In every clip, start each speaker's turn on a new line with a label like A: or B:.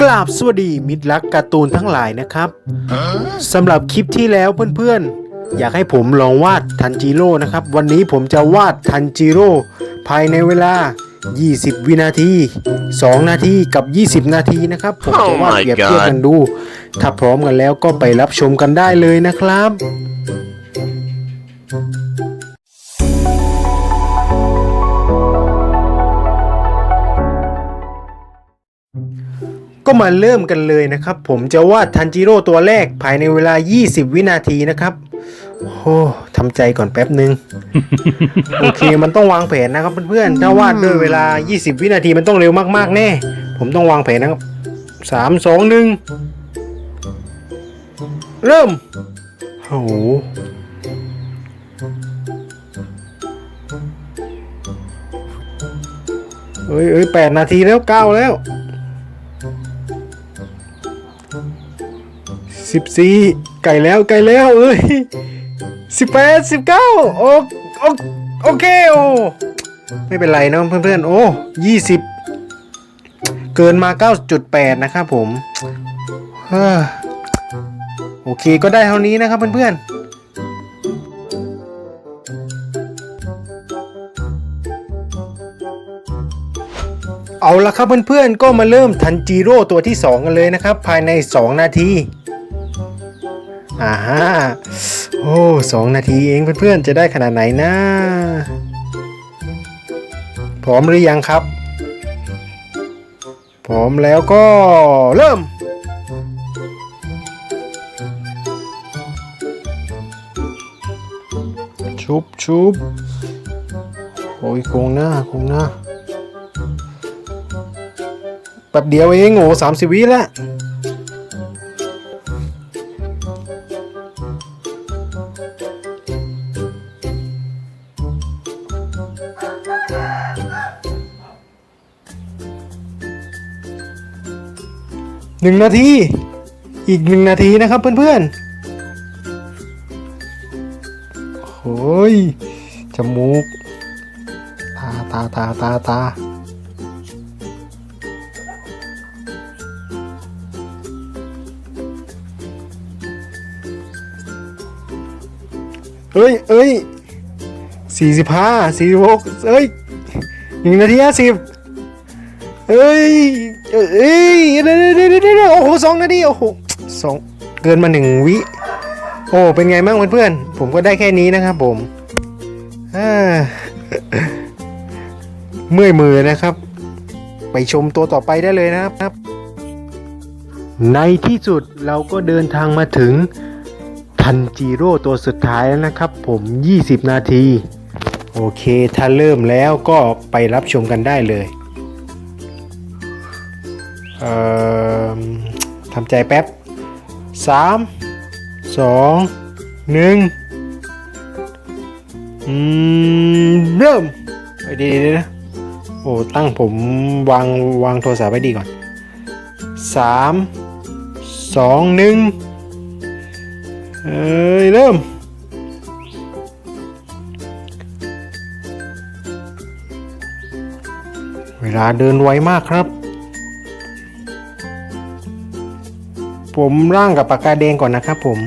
A: กราบสวัสดีมิตรรักการ์ตูนทั้งหลายนะครับสำหรับคลิปที่แล้วเพื่อนๆ อยากให้ผมลองวาดทันจิโร่นะครับ วันนี้ผมจะวาดทันจิโร่ภายในเวลา 20 วินาที 2 นาทีกับ 20 นาทีนะครับ ผมจะวาด
B: Oh my
A: เปรียบเทียบกันดู ถ้าพร้อมกันแล้วก็ไปรับชมกันได้เลยนะครับ ก็มาเริ่มกันเลยนะครับ ผมจะวาดทันจิโร่ตัวแรกภายในเวลา 20 วินาทีนะครับโอ้ทำใจก่อนแป๊บหนึ่งโอเค มันต้องวางแผนนะครับเพื่อนๆถ้าวาดด้วยเวลา 20 วินาทีมันต้องเร็วมากๆแน่ ผมต้องวางแผนนะครับ3 2 1เริ่มโอ้โหเอ้ยเอ้ยแปดนาทีแล้วเก้าแล้ว สิบสี่ไก่แล้วไก่แล้วเอ้ยสิบแปดสิบเก้าโอโอโอเคโอไม่เป็นไรนะเพื่อนๆ โอ้ยี่สิบเกินมาเก้าจุดแปดนะครับผม โอเคก็ได้เท่านี้นะครับเพื่อนๆ เอาละครับเพื่อนๆ ก็มาเริ่มทันจิโร่ตัวที่ 2 กันเลยนะครับ ภายใน 2 นาทีอ่าฮะโอ้สองนาทีเองเพื่อนๆ จะได้ขนาดไหนนะพร้อมหรือยังครับ พร้อมแล้วก็เริ่มชุบชุบโอ้ยโคงหน้าโคงหน้า แป๊บเดียวเองโอ้สามสิบวิแล้วหนึ่งนาที อีกหนึ่งนาทีนะครับเพื่อนๆโอ้ยจมูก ตาตาตาตาตา เอ้ยเอ้ยสี่สิบห้าสี่สิบหกเอ้ยหนึ่งนาทีห้าสิบเอ้ยเอ้ยเดี๋ยวเดี๋ยวเดี๋ยวโอ้โหสองนาทีโอ้โหสองเกินมาหนึ่งวิโอ้เป็นไงบ้างเพื่อนๆผมก็ได้แค่นี้นะครับผมเมื่อยมือนะครับ ไปชมตัวต่อไปได้เลยนะครับ ในที่สุดเราก็เดินทางมาถึง ทันจิโร่ตัวสุดท้ายแล้วนะครับ ผม 20 นาที โอเค ถ้าเริ่มแล้วก็ไปรับชมกันได้เลยเอ่อทำใจแป๊บ 3 2 1อืม เริ่มเดี๋ยวๆนะโอ้ ตั้งผมวางวางโทรศัพท์ไว้ดีก่อน 3 2 1 เอ้ยเริ่มเวลาเดินไวมากครับ ผมร่างกับปากกาแดงก่อนนะครับผม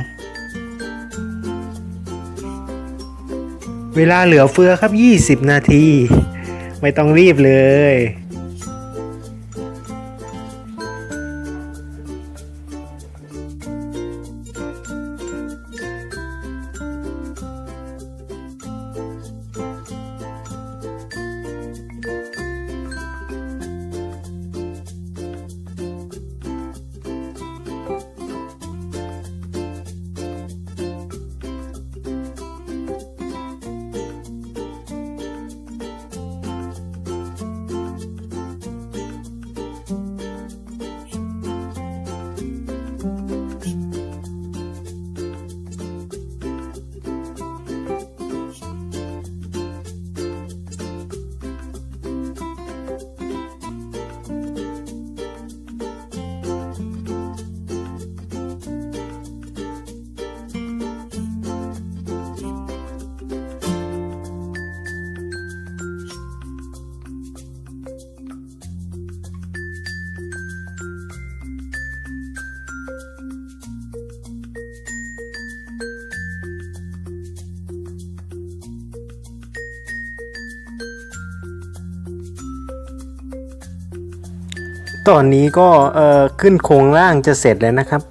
A: เวลาเหลือเฟือครับ 20 นาที ไม่ต้องรีบเลย ตอนนี้ก็เอ่อขึ้นโครงล่างจะเสร็จแล้วนะครับ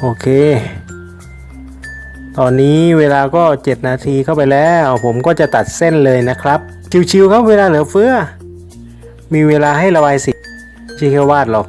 A: โอเค ตอนนี้เวลาก็ 7 นาทีเข้าไปแล้ว ผมก็จะตัดเส้นเลยนะครับ ชิวๆครับเวลาเหลือเฟือ มีเวลาให้ระบายสีไม่ใช่แค่วาดหรอก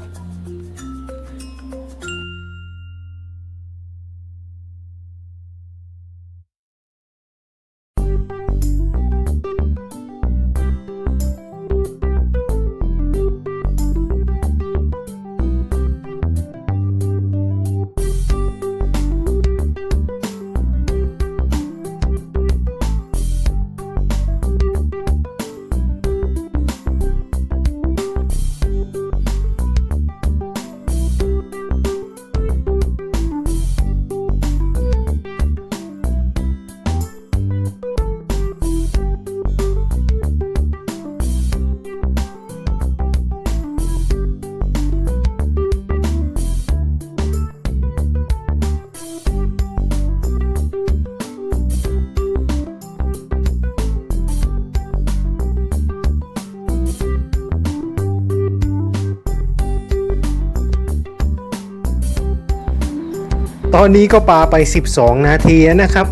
A: ตอนนี้ก็ปาไป 12 นาทีนะครับ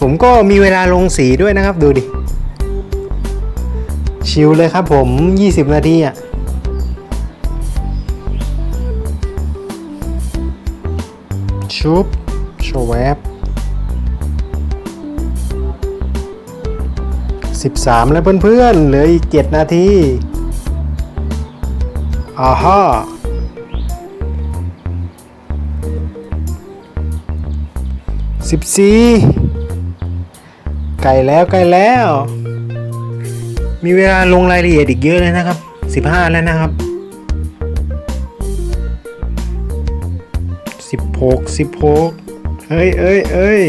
A: ผมก็มีเวลาลงสีด้วยนะครับดูดิ ชิลเลยครับผม 20 นาทีอะ่ะชุบโชว์แวบ13 แล้วเพื่อนๆเหลืออีก 7 นาที อ่าฮ่า 14 ไกลแล้วใกล้แล้ว มีเวลาลงรายละเอียดอีกเยอะเลยนะครับ 15 แล้วนะครับ 16 16 เอ้ยเอ้ยเอ้ย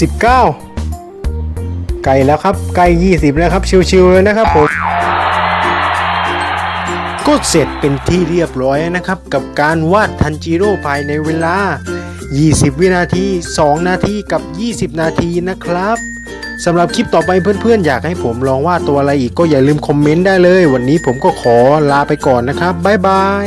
A: สิบเก้าไก่แล้วครับไก่ยี่สิบแล้วครับ ชิวๆเลยนะครับผมก็เสร็จเป็นที่เรียบร้อยนะครับ กับการวาดทันจิโร่ภายในเวลา 20 วินาที 2 นาทีกับ 20 นาทีนะครับสำหรับคลิปต่อไปเพื่อนๆ อยากให้ผมลองวาดตัวอะไรอีกก็อย่าลืมคอมเมนต์ได้เลย วันนี้ผมก็ขอลาไปก่อนนะครับบ๊ายบาย